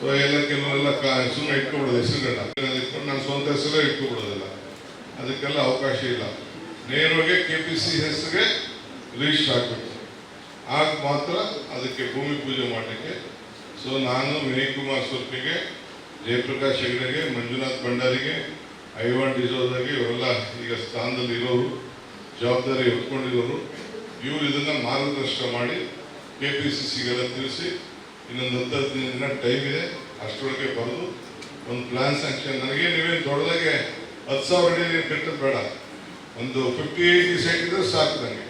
So ಎಲ್ಲ ಕೆಲವರೆಲ್ಲ ಸುಮ್ಮನೆ ಇಟ್ಕೊಬಿಡೋದು ಹೆಸರುಗಳನ್ನ ಇಟ್ಕೊಂಡು ನಾನು ಸ್ವಂತ ಹೆಸರೇ ಇಟ್ಕೊಬಿಡೋದಿಲ್ಲ. ಅದಕ್ಕೆಲ್ಲ ಅವಕಾಶ ಇಲ್ಲ. ನೇರವಾಗಿ ಕೆ ಪಿ ಸಿ ಹೆಸರಿಗೆ ರಿಜಿಸ್ಟರ್ ಆಗಬೇಕು. ಆಗ ಮಾತ್ರ ಅದಕ್ಕೆ ಭೂಮಿ ಪೂಜೆ ಮಾಡಲಿಕ್ಕೆ. ಸೊ ನಾನು ವಿನಯ್ ಕುಮಾರ್ ಸ್ವರ್ಪಿಗೆ, ಜಯಪ್ರಕಾಶ್ ಹೆಗ್ಡೆಗೆ, ಮಂಜುನಾಥ್ ಭಂಡಾರಿಗೆ, ಐವಾನ್ ಡಿಸೋದಾಗೆ ಇವರೆಲ್ಲ ಈಗ ಸ್ಥಾನದಲ್ಲಿ ಇರೋರು, ಜವಾಬ್ದಾರಿ ಹೊತ್ಕೊಂಡಿರೋರು, ಇವರು ಇದನ್ನು ಮಾರ್ಗದರ್ಶನ ಮಾಡಿ ಕೆ ಪಿ ಸಿ ಸಿಗೆಲ್ಲ ತಿಳಿಸಿ ಇನ್ನೊಂದು ಹತ್ತು ಹದಿನೈದು ದಿನ ಟೈಮ್ ಇದೆ. ಅಷ್ಟರೊಳಗೆ ಬರೆದು ಒಂದು ಪ್ಲಾನ್ ಸ್ಯಾಂಕ್ಷನ್ ನನಗೆ ನೀವೇನು ದೊಡ್ಡದಾಗೆ ಹತ್ತು ಸಾವಿರ ಅಡಿ ನೀರು ಕಟ್ಟೋದು ಬೇಡ. ಒಂದು ಫಿಫ್ಟಿ ಏಯ್ಟಿ ಸೈಟ್ ಇದ್ರೆ ಸಾಕು ನನಗೆ.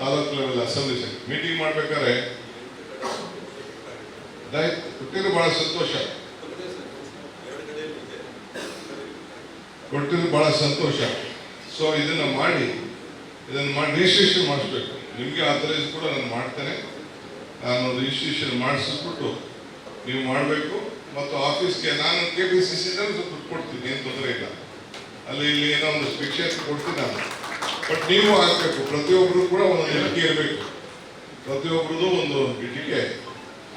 Taluk level assembly site meeting ಮಾಡ್ಬೇಕಾದ್ರೆ ಕೊಟ್ಟಿರೋ ಭಾಳ ಸಂತೋಷ. ಕೊಟ್ಟಿದ್ದು ಭಾಳ ಸಂತೋಷ. ಸೊ ಇದನ್ನು ಮಾಡಿ ಇದನ್ನು ಮಾಡಿ ರಿಜಿಸ್ಟ್ರೇಷನ್ ಮಾಡಿಸ್ಬೇಕು. ನಿಮಗೆ ಆಥರೈಸ್ ಕೂಡ ನಾನು ಮಾಡ್ತೇನೆ. ನಾನು ರಿಜಿಸ್ಟ್ರೇಷನ್ ಮಾಡಿಸ್ಬಿಟ್ಟು ನೀವು ಮಾಡಬೇಕು ಮತ್ತು ಆಫೀಸ್ಗೆ ನಾನು ಕೆ ಪಿ ಸಿ ಸಿನಲ್ಲಿ ಸ್ವಲ್ಪ ಕೊಡ್ತೀನಿ, ಏನು ತೊಂದರೆ ಇಲ್ಲ. ಅಲ್ಲಿ ಇಲ್ಲಿ ಏನೋ ಒಂದು ಪಿಕ್ಚರ್ ಕೊಡ್ತೀನಿ ನಾನು. ಬಟ್ ನೀವು ಹಾಕಬೇಕು ಪ್ರತಿಯೊಬ್ಬರು ಕೂಡ ಒಂದು ಇಟಿಕೆ ಇರಬೇಕು. ಪ್ರತಿಯೊಬ್ಬರದ್ದು ಒಂದು ಇಟಿಕೆ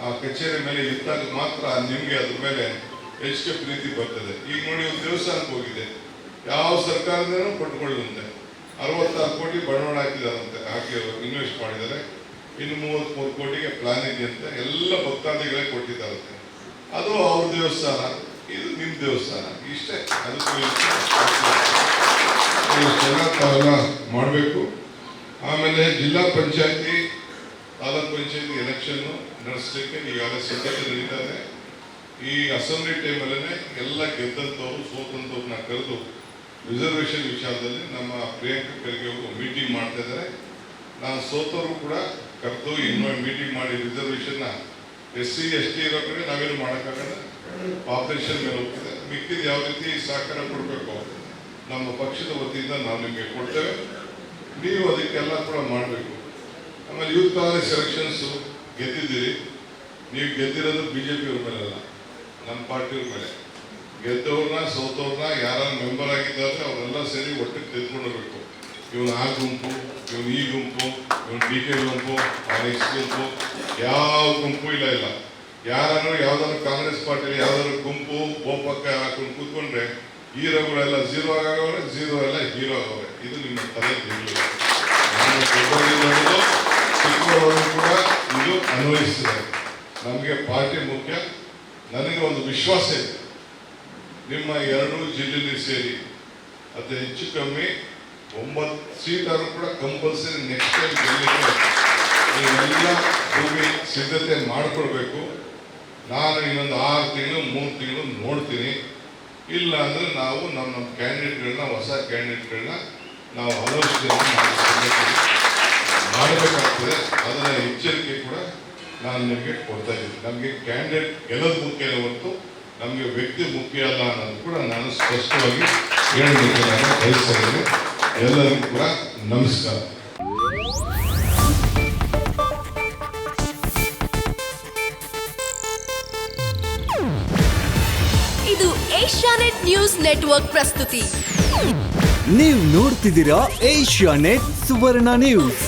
ಆ ಕಚೇರಿ ಮೇಲೆ ಇದ್ದಾಗ ಮಾತ್ರ ನಿಮಗೆ ಅದ್ರ ಮೇಲೆ ಹೆಚ್ಚು ಪ್ರೀತಿ ಬರ್ತದೆ. ಈಗ ನೋಡಿ ಒಂದು ದೇವಸ್ಥಾನಕ್ಕೆ ಹೋಗಿದೆ. ಯಾವ ಸರ್ಕಾರದಿಂದನೂ ಕೊಟ್ಕೊಳ್ಳುವಂತೆ. ಅರವತ್ತಾರು ಕೋಟಿ ಬಂಡವಾಳ ಹಾಕಿದಾರಂತೆ ಹಾಕಿ ಇನ್ವೆಸ್ಟ್ ಮಾಡಿದ್ದಾರೆ. ಇನ್ನು ಮೂವತ್ತ್ಮೂರು ಕೋಟಿಗೆ ಪ್ಲಾನ್ ಅಂತ ಎಲ್ಲ ಭಕ್ತಾದಿಗಳೇ ಕೊಟ್ಟಿದ್ದಾರೆ. ಅದು ಅವ್ರ ದೇವಸ್ಥಾನ, ಇದು ನಿಮ್ಮ ದೇವಸ್ಥಾನ. ಇಷ್ಟೇ. ಅದಕ್ಕೂ ಮಾಡಬೇಕು. ಆಮೇಲೆ ಜಿಲ್ಲಾ ಪಂಚಾಯತಿ, ತಾಲೂಕ್ ಪಂಚಾಯತಿ ಎಲೆಕ್ಷನ್ ನಡೆಸಲಿಕ್ಕೆ ಈಗಾಗಲೇ ಸಿದ್ಧತೆ ನಡೀತಾ ಇದೆ ಈ ಅಸೆಂಬ್ಲಿ ಟೈಮಲ್ಲೇ ಎಲ್ಲ ಗೆದ್ದಂಥವ್ರು ಸೋತಂಥವ್ರನ್ನ ಕರೆದು ರಿಸರ್ವೇಷನ್ ವಿಚಾರದಲ್ಲಿ ನಮ್ಮ ಪ್ರಿಯಾಂಕ ಖರ್ಗೆ ಮೀಟಿಂಗ್ ಮಾಡ್ತಾ ಇದ್ದಾರೆ. ನಾನು ಸೋತವರು ಕೂಡ ಕರೆದು ಇನ್ನೊಂದು ಮೀಟಿಂಗ್ ಮಾಡಿ ರಿಸರ್ವೇಷನ್ನ ಎಸ್ ಸಿ ಎಸ್ ಟಿ ಇರೋ ಕಡೆ ನಾವೇನು ಮಾಡೋಕ್ಕಾಗಲ್ಲ. ಪಾಪ್ಯುಲೇಷನ್ ಮೇಲೆ ಹೋಗ್ತದೆ. ಮಿಕ್ಕಿದ ಯಾವ ರೀತಿ ಸಹಕಾರ ಕೊಡಬೇಕು, ನಮ್ಮ ಪಕ್ಷದ ವತಿಯಿಂದ ನಾವು ನಿಮಗೆ ಕೊಡ್ತೇವೆ. ನೀವು ಅದಕ್ಕೆಲ್ಲ ಕೂಡ ಮಾಡಬೇಕು. ಆಮೇಲೆ ಯೂತ್ ಕಾಂಗ್ರೆಸ್ ಎಲೆಕ್ಷನ್ಸು ಗೆದ್ದಿದ್ದೀರಿ. ನೀವು ಗೆದ್ದಿರೋದು ಬಿ ಜೆ ಪಿಯವ್ರ ಅಲ್ಲ ನಮ್ಮ ಪಾರ್ಟಿಯವ್ರ ಮೇಲೆ. ಗೆದ್ದವ್ರನ್ನ, ಸೋತವ್ರನ್ನ ಯಾರು ಮೆಂಬರ್ ಆಗಿದ್ದಾರೆ ಅವರೆಲ್ಲ ಸೇರಿ ಒಟ್ಟಿಗೆ ತೆಗೆದುಕೊಂಡಿರ್ಬೇಕು ಇವನು ಆ ಗುಂಪು ಇವನು ಈ ಗುಂಪು ಇವನು ಡಿ ಕೆ ಗುಂಪು ಅವನ ಗುಂಪು ಯಾವ ಗುಂಪು ಇಲ್ಲ ಇಲ್ಲ. ಯಾರು ಯಾವ್ದಾದ್ರು ಕಾಂಗ್ರೆಸ್ ಪಾರ್ಟಿಲಿ ಯಾವ್ದಾದ್ರು ಗುಂಪು, ಗೋಪಕ್ಕ ಹಾಕೊಂಡು ಕೂತ್ಕೊಂಡ್ರೆ ಹೀರೋಗಳೆಲ್ಲ ಝೀರೋ ಆಗವ್ರೆ ಝೀರೋ ಎಲ್ಲ ಹೀರೋ ಆಗವ್ರೆ. ಇದು ನಿಮ್ಮ ತಲೆ ಚಿಕ್ಕವರು ಕೂಡ ಇದು ಅನ್ವಯಿಸಿದೆ ನಮಗೆ ಪಾರ್ಟಿ ಮುಖ್ಯ. ನನಗೆ ಒಂದು ವಿಶ್ವಾಸ ಇದೆ. ನಿಮ್ಮ ಎರಡೂ ಜಿಲ್ಲೆಯಲ್ಲಿ ಸೇರಿ, ಅತಿ ಹೆಚ್ಚು ಕಮ್ಮಿ ಒಂಬತ್ತು ಸೀಟಾರು ಕೂಡ ಕಂಪಲ್ಸರಿ ನೆಕ್ಸ್ಟ್ ಟೈಮ್ ಗೆಲ್ಲಲಿಕ್ಕೆ ನೀವೆಲ್ಲ ಭೂಮಿ ಸಿದ್ಧತೆ ಮಾಡಿಕೊಡ್ಬೇಕು ನಾನು ಇನ್ನೊಂದು ಆರು ತಿಂಗಳು, ಮೂರು ತಿಂಗಳು ನೋಡ್ತೀನಿ. ಇಲ್ಲ ಅಂದ್ರೆ ನಾವು ನಮ್ಮ ನಮ್ಮ ಕ್ಯಾಂಡಿಡೇಟ್ಗಳನ್ನ ಹೊಸ ಕ್ಯಾಂಡಿಡೇಟ್ಗಳನ್ನ ನಾವು ಆಲೋಚನೆ ಮಾಡಬೇಕಾಗ್ತದೆ. ಅದರ ಎಚ್ಚರಿಕೆ ಕೂಡ ನಾನು ನಿಮಗೆ ಕೊಡ್ತಾ ಇದ್ದೀನಿ. ನಮಗೆ ಕ್ಯಾಂಡಿಡೇಟ್ ಗೆಲ್ಲೋದು ಮುಖ್ಯ ಹೊರತು ನಮಗೆ ವ್ಯಕ್ತಿ ಮುಖ್ಯ ಅಲ್ಲ ಅನ್ನೋದು ಕೂಡ ನಾನು ಸ್ಪಷ್ಟವಾಗಿ ಹೇಳಬೇಕು ನಾನು ಬಯಸ್ತಾ ಇದ್ದೀನಿ. ಎಲ್ಲರಿಗೂ ಕೂಡ ನಮಸ್ಕಾರ. ಇದು ಏಷ್ಯಾನೆಟ್ ನ್ಯೂಸ್ ನೆಟ್ವರ್ಕ್ ಪ್ರಸ್ತುತಿ. ನೀವು ನೋಡ್ತಿದ್ದೀರಾ ಏಷ್ಯಾ ನೆಟ್ ಸುವರ್ಣ ನ್ಯೂಸ್.